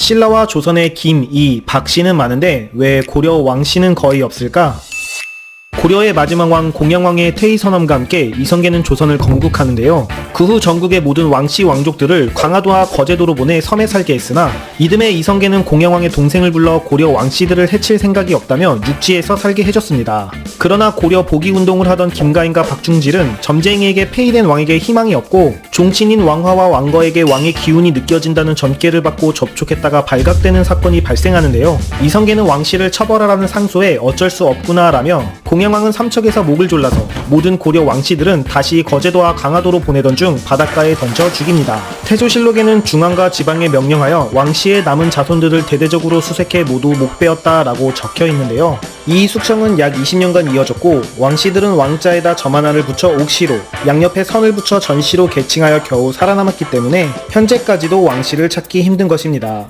신라와 조선의 김, 이, 박 씨는 많은데 왜 고려 왕 씨는 거의 없을까? 고려의 마지막 왕 공양왕의 퇴위 선언과 함께 이성계는 조선을 건국하는데요. 그 후 전국의 모든 왕씨 왕족들을 광화도와 거제도로 보내 섬에 살게 했으나 이듬해 이성계는 공양왕의 동생을 불러 고려 왕씨들을 해칠 생각이 없다며 육지에서 살게 해줬습니다. 그러나 고려 복위 운동을 하던 김가인과 박중질은 점쟁이에게 폐위된 왕에게 희망이 없고 종친인 왕화와 왕거에게 왕의 기운이 느껴진다는 전개를 받고 접촉했다가 발각되는 사건이 발생하는데요. 이성계는 왕씨를 처벌하라는 상소에 어쩔 수 없구나 라며 공양왕은 삼척에서 목을 졸라서 모든 고려 왕씨들은 다시 거제도와 강화도로 보내던 중 바닷가에 던져 죽입니다. 태조실록에는 중앙과 지방에 명령하여 왕씨의 남은 자손들을 대대적으로 수색해 모두 목베었다 라고 적혀 있는데요. 이 숙청은 약 20년간 이어졌고 왕씨들은 왕자에다 점 하나를 붙여 옥시로 양옆에 선을 붙여 전시로 개칭하여 겨우 살아남았기 때문에 현재까지도 왕씨를 찾기 힘든 것입니다.